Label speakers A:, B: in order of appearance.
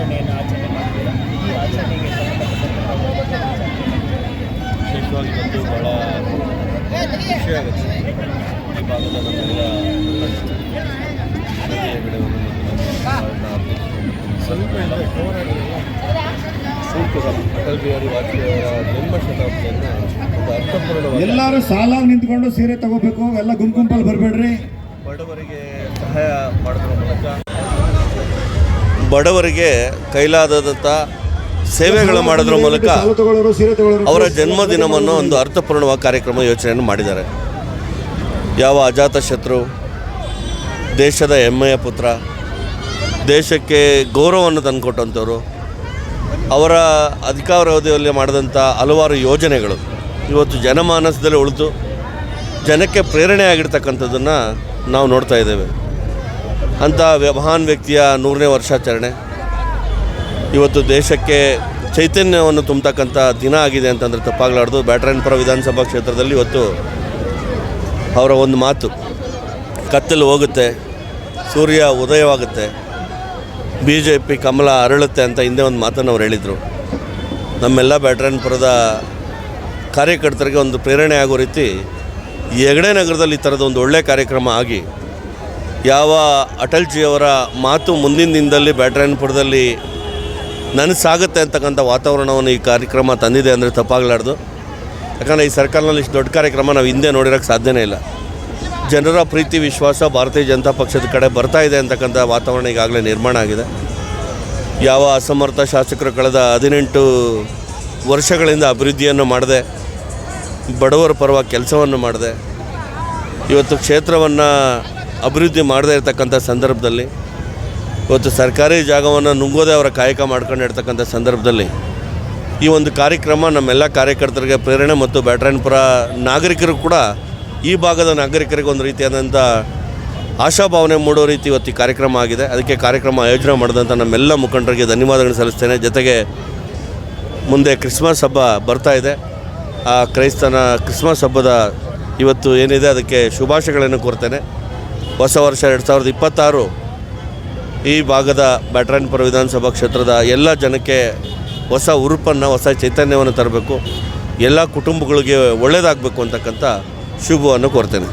A: ಆಚರಣೆಯನ್ನು ಆಚರಣೆ ಮಾಡ್ತೀರಾ? ಈ ಆಚರಣೆಗೆ ವಿಶೇಷವಾಗಿ ಬಂದು ಭಾಳ ಖುಷಿಯಾಗುತ್ತೆ ಈ ಭಾಗದ ನಮ್ಮೆಲ್ಲ ಸ್ವಲ್ಪ ಅಟಲ್ ಬಿಹಾರಿ ವಾಜಪೇಯಿ ಅವರ ಜನ್ಮ
B: ಎಲ್ಲರೂ ಸಾಲಾಗಿ ನಿಂತ್ಕೊಂಡು ಸೀರೆ ತಗೋಬೇಕು ಎಲ್ಲ ಗುಂಪು ಗುಂಪಲ್ಲಿ ಬರಬೇಡ್ರಿ.
A: ಬಡವರಿಗೆ ಸಹಾಯ ಮಾಡೋದ್ರ ಮೂಲಕ ಬಡವರಿಗೆ ಕೈಲಾದಂಥ ಸೇವೆಗಳು ಮಾಡೋದ್ರ ಮೂಲಕ ಅವರ ಜನ್ಮದಿನವನ್ನು ಒಂದು ಅರ್ಥಪೂರ್ಣವಾದ ಕಾರ್ಯಕ್ರಮ ಯೋಚನೆಯನ್ನು ಮಾಡಿದ್ದಾರೆ. ಯಾವ ಅಜಾತ ಶತ್ರು ದೇಶದ ಹೆಮ್ಮೆಯ ಪುತ್ರ ದೇಶಕ್ಕೆ ಗೌರವವನ್ನು ತಂದುಕೊಟ್ಟಂಥವ್ರು ಅವರ ಅಧಿಕಾರಾವಧಿಯಲ್ಲಿ ಮಾಡಿದಂಥ ಹಲವಾರು ಯೋಜನೆಗಳು ಇವತ್ತು ಜನಮಾನಸದಲ್ಲಿ ಉಳಿದು ಜನಕ್ಕೆ ಪ್ರೇರಣೆ ಆಗಿರ್ತಕ್ಕಂಥದ್ದನ್ನು ನಾವು ನೋಡ್ತಾ ಇದ್ದೇವೆ. ಅಂಥ ಮಹಾನ್ ವ್ಯಕ್ತಿಯ ನೂರನೇ ವರ್ಷಾಚರಣೆ. ಇವತ್ತು ದೇಶಕ್ಕೆ ಚೈತನ್ಯವನ್ನು ತುಂಬತಕ್ಕಂಥ ದಿನ ಆಗಿದೆ ಅಂತಂದರೆ ತಪ್ಪಾಗಲಾರ್ದು. ಬ್ಯಾಟ್ರಾಯನ್ಪುರ ವಿಧಾನಸಭಾ ಕ್ಷೇತ್ರದಲ್ಲಿ ಇವತ್ತು ಅವರ ಒಂದು ಮಾತು, ಕತ್ತಲು ಹೋಗುತ್ತೆ, ಸೂರ್ಯ ಉದಯವಾಗುತ್ತೆ ಬಿ ಜೆ ಪಿ ಕಮಲ ಅರಳುತ್ತೆ ಅಂತ ಹಿಂದೆ ಒಂದು ಮಾತನ್ನು ಅವ್ರು ಹೇಳಿದರು. ನಮ್ಮೆಲ್ಲ ಬ್ಯಾಟ್ರಾಯನಪುರದ ಕಾರ್ಯಕರ್ತರಿಗೆ ಒಂದು ಪ್ರೇರಣೆ ಆಗೋ ರೀತಿ, ಹೆಗಡೆ ನಗರದಲ್ಲಿ ಈ ಥರದ ಒಂದು ಒಳ್ಳೆಯ ಕಾರ್ಯಕ್ರಮ ಆಗಿ ಯಾವ ಅಟಲ್ಜಿಯವರ ಮಾತು ಮುಂದಿನ ದಿನದಲ್ಲಿ ಬ್ಯಾಟ್ರಾಯನಪುರದಲ್ಲಿ ನನಸಾಗುತ್ತೆ ಅಂತಕ್ಕಂಥ ವಾತಾವರಣವನ್ನು ಈ ಕಾರ್ಯಕ್ರಮ ತಂದಿದೆ ಅಂದರೆ ತಪ್ಪಾಗಲಾರ್ದು. ಯಾಕಂದರೆ ಈ ಸರ್ಕಾರನಲ್ಲಿ ಇಷ್ಟು ದೊಡ್ಡ ಕಾರ್ಯಕ್ರಮ ನಾವು ಹಿಂದೆ ನೋಡಿರೋಕ್ಕೆ ಸಾಧ್ಯನೇ ಇಲ್ಲ. ಜನರ ಪ್ರೀತಿ, ವಿಶ್ವಾಸ ಭಾರತೀಯ ಜನತಾ ಪಕ್ಷದ ಕಡೆ ಬರ್ತಾ ಇದೆ ಅಂತಕ್ಕಂಥ ವಾತಾವರಣ ಈಗಾಗಲೇ ನಿರ್ಮಾಣ ಆಗಿದೆ. ಯಾವ ಅಸಮರ್ಥ ಶಾಸಕರು ಕಳೆದ ಹದಿನೆಂಟು ವರ್ಷಗಳಿಂದ ಅಭಿವೃದ್ಧಿಯನ್ನು ಮಾಡಿದೆ, ಬಡವರ ಪರವಾಗಿ ಕೆಲಸವನ್ನು ಮಾಡಿದೆ, ಇವತ್ತು ಕ್ಷೇತ್ರವನ್ನು ಅಭಿವೃದ್ಧಿ ಮಾಡದೇ ಇರತಕ್ಕಂಥ ಸಂದರ್ಭದಲ್ಲಿ ಇವತ್ತು ಸರ್ಕಾರಿ ಜಾಗವನ್ನು ನುಂಗೋದೇ ಅವರ ಕಾಯಕ ಮಾಡ್ಕೊಂಡಿರ್ತಕ್ಕಂಥ ಸಂದರ್ಭದಲ್ಲಿ ಈ ಒಂದು ಕಾರ್ಯಕ್ರಮ ನಮ್ಮೆಲ್ಲ ಕಾರ್ಯಕರ್ತರಿಗೆ ಪ್ರೇರಣೆ ಮತ್ತು ಬ್ಯಾಟ್ರಾಯನ್ಪುರ ನಾಗರಿಕರು ಕೂಡ ಈ ಭಾಗದ ನಾಗರಿಕರಿಗೆ ಒಂದು ರೀತಿಯಾದಂಥ ಆಶಾಭಾವನೆ ಮೂಡೋ ರೀತಿ ಇವತ್ತು ಈ ಕಾರ್ಯಕ್ರಮ ಆಗಿದೆ. ಅದಕ್ಕೆ ಕಾರ್ಯಕ್ರಮ ಆಯೋಜನೆ ಮಾಡಿದಂಥ ನಮ್ಮೆಲ್ಲ ಮುಖಂಡರಿಗೆ ಧನ್ಯವಾದಗಳನ್ನು ಸಲ್ಲಿಸ್ತೇನೆ. ಜೊತೆಗೆ ಮುಂದೆ ಕ್ರಿಸ್ಮಸ್ ಹಬ್ಬ ಬರ್ತಾ ಇದೆ. ಆ ಕ್ರೈಸ್ತನ ಕ್ರಿಸ್ಮಸ್ ಹಬ್ಬದ ಇವತ್ತು ಏನಿದೆ ಅದಕ್ಕೆ ಶುಭಾಶಯಗಳನ್ನು ಕೋರ್ತೇನೆ. ಹೊಸ ವರ್ಷ ಎರಡು ಸಾವಿರದ ಇಪ್ಪತ್ತಾರು ಈ ಭಾಗದ ಬ್ಯಾಟ್ರಾಯನ್ಪುರ ವಿಧಾನಸಭಾ ಕ್ಷೇತ್ರದ ಎಲ್ಲ ಜನಕ್ಕೆ ಹೊಸ ಉರುಪನ್ನು, ಹೊಸ ಚೈತನ್ಯವನ್ನು ತರಬೇಕು. ಎಲ್ಲ ಕುಟುಂಬಗಳಿಗೆ ಒಳ್ಳೆಯದಾಗಬೇಕು ಅಂತಕ್ಕಂಥ ಶುಭವನ್ನು ಕೋರ್ತೇನೆ.